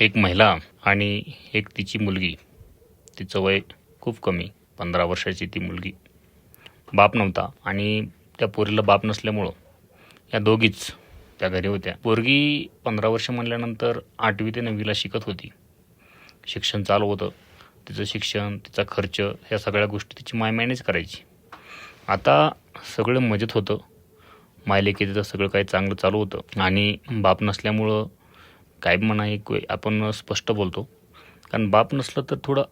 एक महिला आणि एक तिची मुलगी. तिचं वय खूप कमी पंधरा वर्षाची ती मुलगी. बाप नव्हता आणि त्या पोरीला बाप नसल्यामुळं या दोघीच त्या घरी होत्या. पोरगी पंधरा वर्ष म्हणल्यानंतर आठवी ते नववीला शिकत होती. शिक्षण चालू होतं. तिचं शिक्षण तिचा खर्च ह्या सगळ्या गोष्टी तिची माय मॅनेज करायची. आता सगळं मजेत होतं. मायलेकीचं सगळं काही चांगलं चालू होतं. आणि बाप नसल्यामुळं काय म्हणा एक आपण स्पष्ट बोलतो. कारण बाप नसलं तर थोडं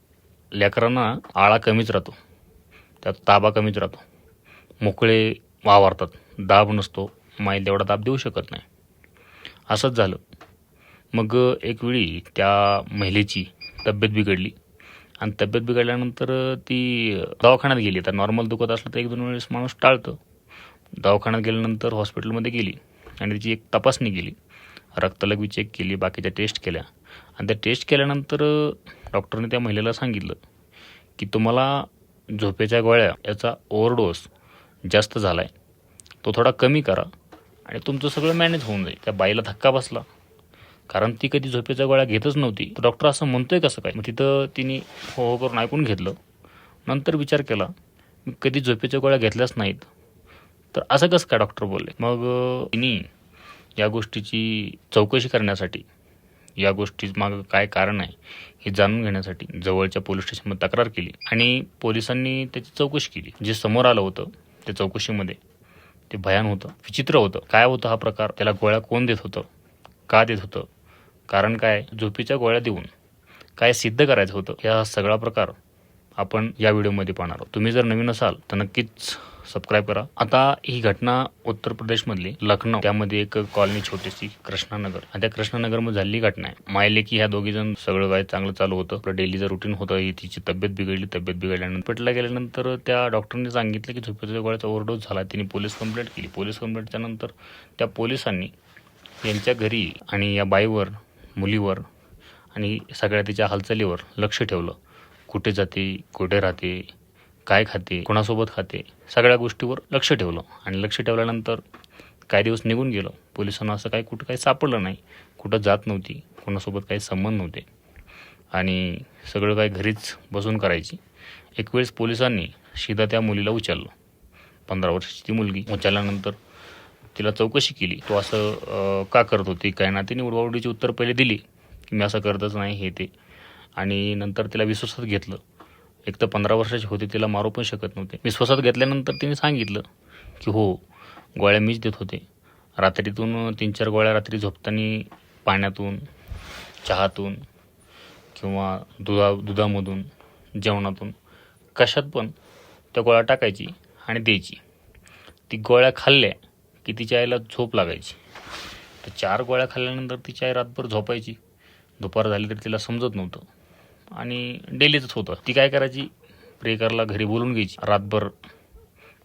लेकरांना आळा कमीच राहतो. त्यात ताबा कमीच राहतो. मोकळे वावरतात. दाब नसतो. माईल तेवढा दाब देऊ शकत नाही. असंच झालं. मग एक वेळी त्या महिलेची तब्येत बिघडली. आणि तब्येत बिघडल्यानंतर ती दवाखान्यात गेली. तर नॉर्मल दुखत असलं तर एक दोन वेळेस माणूस टाळतं. दवाखान्यात गेल्यानंतर हॉस्पिटलमध्ये गेली. आणि तिची एक तपासणी केली. रक्तलघवी चेक केली बाकीच्या टेस्ट केल्या. आणि त्या टेस्ट केल्यानंतर डॉक्टरने त्या महिलेला सांगितलं की तुम्हाला झोपेच्या गोळ्या याचा ओव्हरडोस जास्त झाला आहे तो थोडा कमी करा आणि तुमचं सगळं मॅनेज होऊन जाईल. त्या बाईला धक्का बसला. कारण ती कधी झोपेच्या गोळ्या घेतच नव्हती. तर डॉक्टर असं म्हणतोय कसं काय? मग तिथं तिने हो हो करून ऐकून घेतलं. नंतर विचार केला मी कधी झोपेच्या गोळ्या घेतल्याच नाहीत. तर असं कसं काय डॉक्टर बोलले? मग तिने या गोष्टीची चौकशी करण्यासाठी या गोष्टी मागं काय कारण आहे हे जाणून घेण्यासाठी जवळच्या पोलीस स्टेशनमध्ये तक्रार केली आणि पोलिसांनी त्याची चौकशी केली. जे समोर आलं होतं त्या चौकशीमध्ये ते भयान होतं विचित्र होतं. काय होतं हा प्रकार? त्याला गोळ्या कोण देत होतं? का देत होतं? कारण काय? झोपीच्या गोळ्या देऊन काय सिद्ध करायचं होतं? या सगळा प्रकार आपण या व्हिडिओमध्ये पाहणार आहोत. तुम्ही जर नवीन असाल तर नक्कीच सबस्क्राईब करा. आता ही घटना उत्तर प्रदेशमधली लखनौ. त्यामध्ये एक कॉलनी छोटीशी कृष्णानगर. आणि त्या कृष्णानगरमध्ये झालेली घटना आहे. मायले की ह्या दोघी जण सगळं काय चांगलं चालू होतं. आपलं डेलीचं रुटीन होतं ही तिची तब्येत बिघडली तब्येत बिघडल्यानंतर. पेटला गेल्यानंतर त्या डॉक्टरने सांगितलं की झोपेच्या गोळ्याचा ओव्हरडोस झाला. तिने पोलीस कंप्लेंट केली. पोलीस कंप्लेंटच्या नंतर त्या पोलिसांनी यांच्या घरी आणि या बाईवर मुलीवर आणि सगळ्या तिच्या हालचालीवर लक्ष ठेवलं. कुठे जाते कुठे राहते काय खाते कोणासोबत खाते सगळ्या गोष्टीवर लक्ष ठेवलं. आणि लक्ष ठेवल्यानंतर काही दिवस निघून गेलं. पोलिसांना असं काही कुठं काही सापडलं नाही. कुठं जात नव्हती. कोणासोबत काही संबंध नव्हते. आणि सगळं काही घरीच बसून करायची. एक वेळेस पोलिसांनी सीधा त्या मुलीला उचललं. पंधरा वर्षाची ती मुलगी. उचलल्यानंतर तिला चौकशी केली. तो असं का करत होती काय ना तिने उडवाउडीची उत्तर पहिले दिली. की मी असं करतच नाही हे ते. आणि नंतर तिला विश्वासात घेतलं. एक तर पंधरा वर्षाची होती तिला मारू पण शकत नव्हते. विश्वासात घेतल्यानंतर तिने सांगितलं की हो गोळ्या मीच देत होते. रात्रीतून तीन चार गोळ्या रात्री झोपताना पाण्यातून चहातून किंवा दुधा दुधामधून जेवणातून कशात पण त्या गोळ्या टाकायची आणि द्यायची. ती गोळ्या खाल्ल्या की तिच्या आईला झोप लागायची. तर चार गोळ्या खाल्ल्यानंतर तिची आई रातभर झोपायची. दुपार झाली तर तिला समजत नव्हतं. आणि डेलीचंच होतं. ती काय करायची? प्रेकरला घरी बोलून घ्यायची. रातभर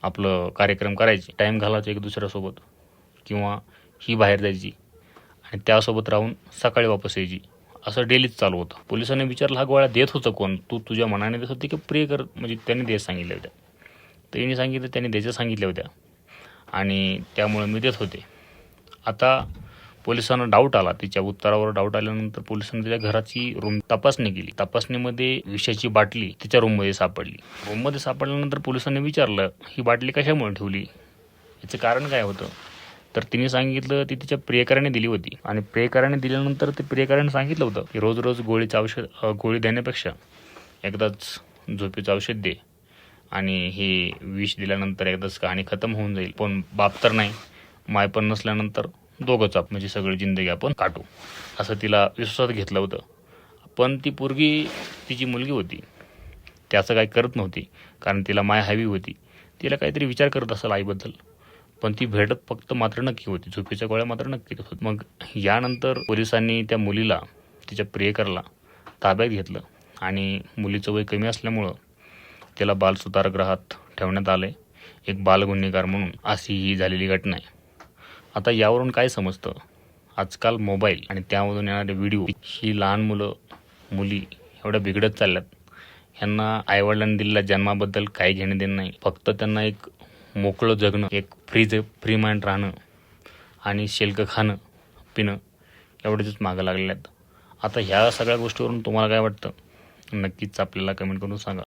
आपलं कार्यक्रम करायचे. टाईम घालायचा एक दुसऱ्यासोबत. किंवा ही बाहेर जायची. आणि त्यासोबत राहून सकाळी वापस यायची. असं डेलीच चालू होतं. पोलिसांनी विचारलं हा गोळ्या देत होतं कोण? तू तुझ्या मनाने देत होती की प्रेकर? म्हणजे त्यांनी देत सांगितल्या होत्या. तर यांनी सांगितलं त्यांनी द्यायच्या सांगितल्या होत्या. आणि त्यामुळे मी देत होते. आता पोलिसांना डाऊट आला. तिच्या उत्तरावर डाऊट आल्यानंतर पोलिसांनी तिच्या घराची रूम तपासणी केली. तपासणीमध्ये विषाची बाटली तिच्या रूममध्ये सापडली. रूममध्ये सापडल्यानंतर पोलिसांनी विचारलं ही बाटली कशामुळे ठेवली? याचं कारण काय होतं? तर तिने सांगितलं ती तिच्या प्रियकराने दिली होती. आणि प्रियकराने दिल्यानंतर ते प्रियकराने सांगितलं होतं की रोज रोज गोळीचं औषध गोळी देण्यापेक्षा एकदाच झोपेचं औषध दे. आणि हे विष दिल्यानंतर एकदाच कहाणी खतम होऊन जाईल. पण बाप तर नाही. माय पण नसल्यानंतर दोघंच आप म्हणजे सगळी जिंदगी आपण काटू. असं तिला विश्वासात घेतलं होतं. पण ती पोरगी तिची मुलगी होती. त्याचं असं काही करत नव्हती कारण तिला माय हवी होती. तिला काहीतरी विचार करत असेल आईबद्दल. पण ती भेटत फक्त मात्र नक्की होती. झोपेच्या गोळ्या मात्र नक्की होत. मग यानंतर पोलिसांनी त्या मुलीला तिच्या प्रियकरला ताब्यात घेतलं. आणि मुलीचं वय कमी असल्यामुळं तिला बालसुधारगृहात ठेवण्यात आले एक बालगुन्हेगार म्हणून अशी ही झालेली घटना आहे आता यावरून काय समजतं? आजकाल मोबाईल आणि त्यामधून येणारे व्हिडिओ ही लहान मुलं मुली एवढ्या बिघडत चालल्यात. ह्यांना आईवडिलांनी दिलेल्या जन्माबद्दल काही घेणं देणं नाही. फक्त त्यांना एक मोकळं जगणं एक फ्री ज फ्री माइंड राहणं आणि शेल्क खाणं पिणं एवढेच मागं लागलेले आहेत. आता ह्या सगळ्या गोष्टीवरून तुम्हाला काय वाटतं? नक्कीच आपल्याला कमेंट करून सांगा.